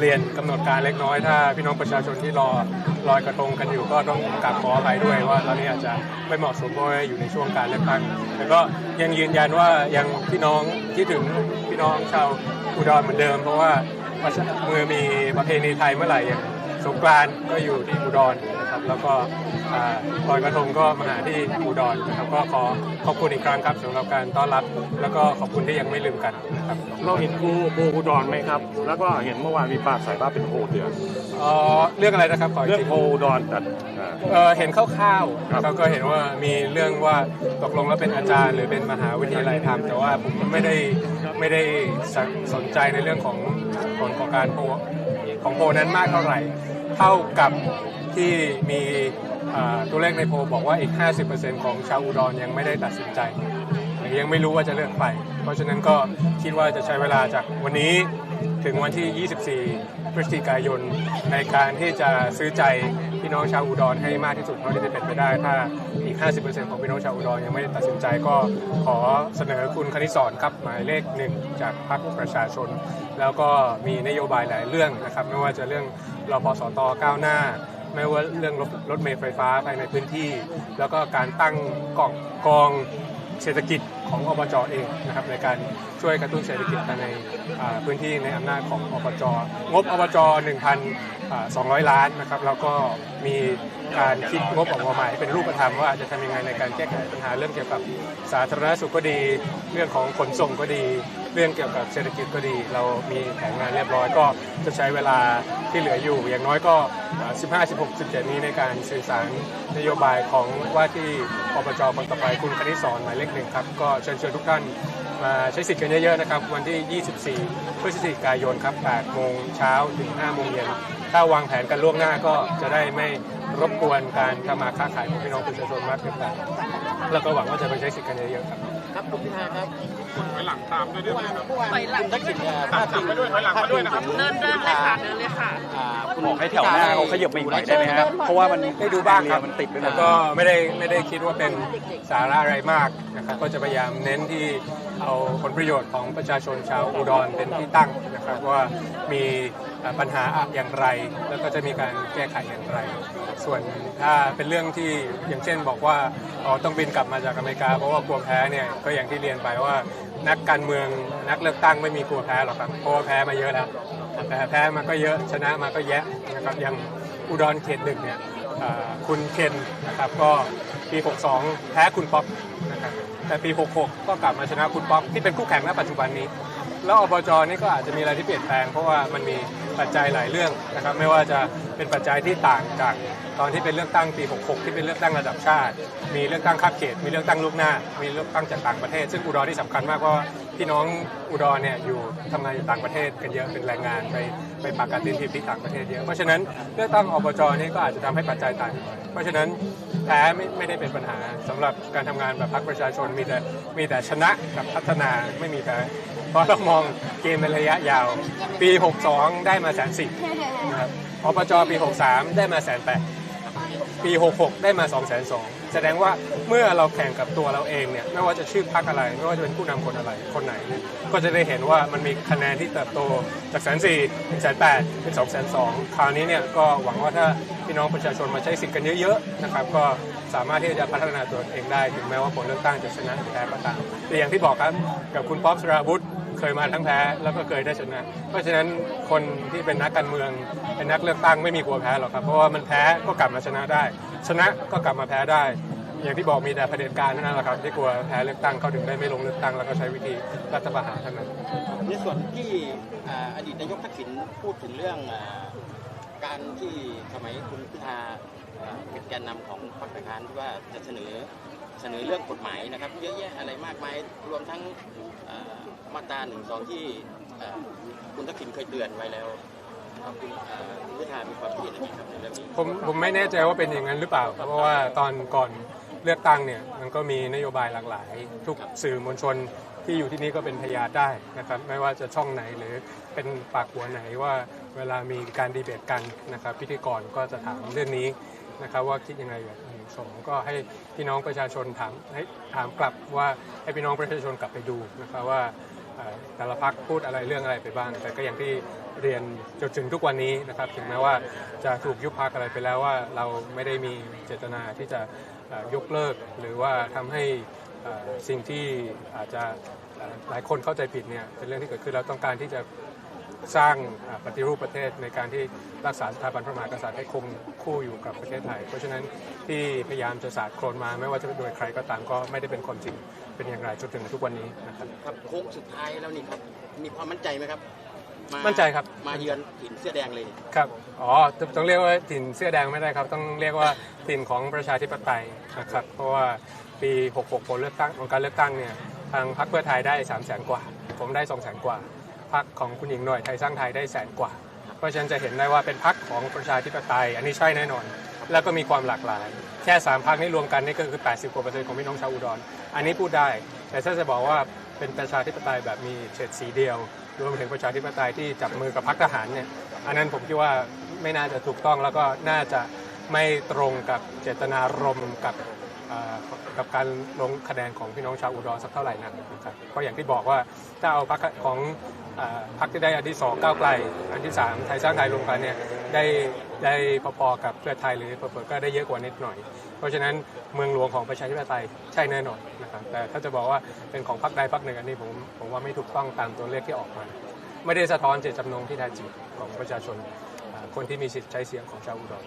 เรียนกำหนดการเล็กน้อยถ้าพี่น้องประชาชนที่รอลอยกระทงกันอยู่ก็ต้องกราบขออภัยด้วยว่าเราเนี้อาจจะไม่เหมาะสมเพราะอยู่ในช่วงการเลือกตั้งแต่ก็ยังยืนยันว่ายังพี่น้องคิดถึงพี่น้องชาวอุดรเหมือนเดิม เพราะว่าเมื่อมีประเพณีไทยเมื่อไหร่ สงกรานต์ก็อยู่ที่อุดรนะครับแล้วก็อ่าลอยกระทงก็มาหาที่อุดรนะครับก็ขอขอบคุณอีกครั้งครับสำหรับการต้อนรับ แล้วก็ขอบคุณที่ยังไม่ลืมกันนะครับเราเห็นภูภูอุดรไหมครับ แล้วก็เห็นเมื่อวานมีปราศรัยว่าเป็นโพเดือนเอ่อเรื่องอะไรนะครับขออีกเรื่องที โพอุดรแต่อ่า เอ่อเห็นคร่าวครับๆแล้วก็เห็นว่ามีเรื่องว่าตกลงแล้วเป็นอาจารย์ หรือเป็นมหาวิทยาลัยทำแต่ว่าผมไม่ได้ไม่ได้สนสนใจในเรื่องของผลของการโพลของโพลนั้นมากเท่าไหร่ เท่ากับที่มีตัวเลขในโพลบอกว่าอีก 50%ของชาวอุดรยังไม่ได้ตัดสินใจหรือยังไม่รู้ว่าจะเลือกใครเพราะฉะนั้นก็คิดว่าจะใช้เวลาจากวันนี้ถึงวันที่ 24 พฤศจิกายน ในการที่จะซื้อใจพี่น้องชาวอุดรให้มากที่สุดเท่าที่จะเป็นไปได้ ถ้า ก 50%ของพี่น้องชาวอุดรยังไม่ได้ตัดสินใจก็ขอเสนอคุณคณิสอนครับหมายเลขหนึ่งจากพรรคประชาชน แล้วก็มีนโยบายหลายเรื่องนะครับไม่ว่าจะเรื่องรพสตก้าวหน้าไม่ว่าเรื่องรถรถเมล์ไฟฟ้าภายในพื้นที่ แล้วก็การตั้งกองกองเศรษฐกิจ ของอบจเองนะครับในการช่วยกระตุ้นเศรษฐกิจภายในพื้นที่ในอำนาจของอบจงบอบจ1,200 ล้านนะครับแล้วก็มีการคิดงบออกมาใหม่เป็นรูปธรรมว่าจะทำยังไงในการแก้ไขปัญหาเรื่องเกี่ยวกับสาธารณสุขก็ดี เรื่องของขนส่งก็ดี เรื่องเกี่ยวกับเศรษฐกิจก็ดี เรามีแผนงานเรียบร้อยก็จะใช้เวลาที่เหลืออยู่ อย่างน้อยก็ 15 16 17 นี้ในการสื่อสารนโยบายของว่าที่อบจคนต่อไปคุณคณิสอนหมายเลขหนึ่งครับก็เชิญชวนทุกท่านมาใช้สิทธิ์กันเยอะๆนะครับ วันที่ 24 พฤศจิกายนครับ 8 โมงเช้าถึง 5 โมงเย็น ถ้าวางแผนกันล่วงหน้าก็จะได้ไม่รบกวนการทำมาค้าขายของพี่น้องประชาชนมากเกินไปแล้วก็หวังว่าจะไปใช้สิทธิ์กันเยอะๆครับครับคุณพิธาครับถอยหลังตามด้วยด้วยนะครับถอยหลังคุณทักษิณเนี่ยตามตามไปด้วยถอยหลังมาด้วยนะครับเดินเดินเลยค่ะเดินเลยค่ะอ่าคุณ บอกให้แถวหน้าเขาขยับไปอีกหน่อยได้ไหมครับเพราะว่ามันได้ดูบ้างครับมันติดไปหมแล้ดวก็ไม่ได้ไม่ได้คิดว่าเป็นสาระอะไรมากนะครับก็จะพยายามเน้นที่เอาผลประโยชน์ของประชาชนชาวอุดรเป็นที่ตั้งนะครับว่ามีเอ่อปัญหาอย่างไร แล้วก็จะมีการแก้ไขอย่างไร ส่วนถ้าเป็นเรื่องที่อย่างเช่นบอกว่าอ๋อต้องบินกลับมาจากอเมริกาเพราะว่ากลัวแพ้เนี่ยก็อย่างที่เรียนไปว่านักการเมืองนักเลือกตั้งไม่มีกลัวแพ้หรอกครับเพราะว่าแพ้มาเยอะแล้ว แต่แพ้มาก็เยอะชนะมาก็แยะนะครับอย่างอุดรเขตหนึ่งเนี่ยคุณเคนนะครับก็ปี 62 แพ้คุณป๊อปนะครับแต่ปี 66 ก็กลับมาชนะคุณป๊อปที่เป็นคู่แข่งณปัจจุบันนี้ แล้วอบจนี่ก็อาจจะมีอะไรที่เปลี่ยนแปลงเพราะว่ามันมี ปัจจัยหลายเรื่องนะครับไม่ว่าจะเป็นปัจจัยที่ต่างจากตอนที่เป็นเลือกตั้งปี 66 ที่เป็นเลือกตั้งระดับชาติ มีเลือกตั้งข้ามเขต มีเลือกตั้งลูกหน้า มีเลือกตั้งจากต่างประเทศ ซึ่งอุดรที่สำคัญมากเพราะพี่น้องอุดรเนี่ยอยู่ทำงานอยู่ต่างประเทศกันเยอะเป็นแรงงานไปไปปากกัดตินทิพย์ที่ต่างประเทศเยอะเพราะฉะนั้นเลือกตั้งอบจนี่ก็อาจจะทำให้ปัจจัยต่าง เพราะฉะนั้นแพ้ไม่ไม่ได้เป็นปัญหาสำหรับการทำงานแบบพรรคประชาชนมีแต่มีแต่ชนะกับพัฒนาไม่มีแพ้ เพราะเรามองเกมเป็นระยะยาว ปี 62 ได้มาแสนสิบนะครับอบจปี 63 ได้มาแสนแปดปี 66 ได้มา2 2 0 0 0แสดงว่าเมื่อเราแข่งกับตัวเราเองเนี่ยไม่ว่าจะชื่อพรรคอะไร ไม่ว่าจะเป็นผู้นำคนอะไรคนไหนเนี่ยก็จะได้เห็นว่ามันมีคะแนนที่เติบโตจากแสนสี่เป็นแสนแปดเป็นสองแสนสองคราวนี้เนี่ยก็หวังว่าถ้าพี่น้องประชาชนมาใช้สิทธิ์กันเยอะๆนะครับก็สามารถที่จะพัฒนาตัวเองได้ ถึงแม้ว่าผลเลือกตั้งจะชนะหรือแพ้ก็ตามแต่อย่างที่บอกครับกับคุณป๊อปสราวุธ เคยมาทั้งแพ้แล้วก็เคยได้ชนะ เพราะฉะนั้นคนที่เป็นนักการเมือง เป็นนักเลือกตั้งไม่มีกลัวแพ้หรอกครับ เพราะว่ามันแพ้ก็กลับมาชนะได้ ชนะก็กลับมาแพ้ได้ อย่างที่บอกมีแต่เผด็จการเท่านั้นแหละครับที่กลัวแพ้เลือกตั้งเขาถึงได้ไม่ลงเลือกตั้งแล้วก็ใช้วิธีรัฐประหารเท่านั้น ในส่วนที่อ่าอดีตนายกทักษิณพูดถึงเรื่องอ่าการที่สมัยคุณพิธาอ่าเป็นแกนนำของพรรคฝ่ายค้านที่ว่าจะเสนอ เสนอเรื่องกฎหมายนะครับ เยอะแยะอะไรมากมายรวมทั้งอ่ามาตราหนึ่งสองที่อ่าคุณทักษิณเคยเตือนไว้แล้วครับคุณอ่าคุณพิธามีความคิดเห็นยังไงครับในเรื่องนี้ผมผมไม่แน่ใจว่าเป็นอย่างนั้นหรือเปล่าครับเพราะว่าตอนก่อนเลือกตั้งเนี่ยมันก็มีนโยบายหลากหลาย ทุกสื่อมวลชนที่อยู่ที่นี่ก็เป็นพยานได้นะครับไม่ว่าจะช่องไหนหรือเป็นปากหัวไหนว่าเวลามีการดีเบตกันนะครับพิธีกรก็จะถามเรื่องนี้นะครับว่าคิดยังไงแบบ หนึ่งสองก็ให้พี่น้องประชาชนถามให้ถามกลับว่าให้พี่น้องประชาชนกลับไปดูนะครับว่าแต่ละพักพูดอะไรเรื่องอะไรไปบ้าง แต่ก็อย่างที่เรียนจนถึงทุกวันนี้นะครับ ถึงแม้ว่าจะถูกยุบพักอะไรไปแล้วว่าเราไม่ได้มีเจตนาที่จะยกเลิก หรือว่าทำให้สิ่งที่อาจจะหลายคนเข้าใจผิดเนี่ยเป็นเรื่องที่เกิดขึ้นเราต้องการที่จะ สร้างอ่าปฏิรูปประเทศในการที่รักษาสถาบันพระมหากษัตริย์ให้คงคู่อยู่กับประเทศไทย เพราะฉะนั้นที่พยายามจะสาดโครนมาไม่ว่าจะเป็นโดยใครก็ตามก็ไม่ได้เป็นความจริงเป็นอย่างไรจนถึงทุกวันนี้นะครับครับโค้งสุดท้ายแล้วนี่ครับมีความมั่นใจไหมครับามั่นใจครับ มาเยือนถิ่นเสื้อแดงเลยเนี่ยครับ อ๋อ ต้องเรียกว่าถิ่นเสื้อแดงไม่ได้ครับ ต้องเรียกว่าถิ่นของประชาธิปไตยนะครับ เพราะว่าปี 66 ผลเลือกตั้งของการเลือกตั้งเนี่ย ทางพรรคเพื่อไทยได้3 0 0แสนกว่า ผมได้2 0 0แสนกว่า พรรคของคุณหญิงหน่อยไทยสร้างไทยได้แสนกว่า เพราะฉะนั้นจะเห็นได้ว่าเป็นพรรคของประชาธิปไตย อันนี้ใช่แน่นอน แล้วก็มีความหลากหลาย แค่3พรรคนี้รวมกันนี่ก็คือ 80กว่าเปอร์เซ็นต์ของพี่น้องชาวอุดร อันนี้พูดได้ แต่ถ้าจะบอกว่าเป็นประชาธิปไตยแบบมีเฉดสีเดียว รวมถึงประชาธิปไตยที่จับมือกับพรรคทหารเนี่ย อันนั้นผมคิดว่าไม่น่าจะถูกต้องแล้วก็น่าจะไม่ตรงกับเจตนารมณ์กับ กับการลงคะแนนของพี่น้องชาวอุดรสักเท่าไหร่นักนะครับเพราะอย่างที่บอกว่าถ้าเอาพรรคของอพรรคที่ได้อันที่สองก้าวไกล อันที่สามไทยสร้างไทยรวมกันเนี่ยได้ได้พอๆกับเพื่อไทยหรือเผื่อก็ได้เยอะกว่านิดหน่อย เพราะฉะนั้นเมืองหลวงของประชาธิปไตยใช่แน่นอนนะครับแต่ถ้าจะบอกว่าเป็นของพรรคใดพรรคหนึ่งอันนี้ผมผมว่าไม่ถูกต้องตามตัวเลขที่ออกมา ไม่ได้สะท้อนเจตจำนงที่แท้จริงของประชาชนคนที่มีสิทธิ์ใช้เสียงของชาวอุดร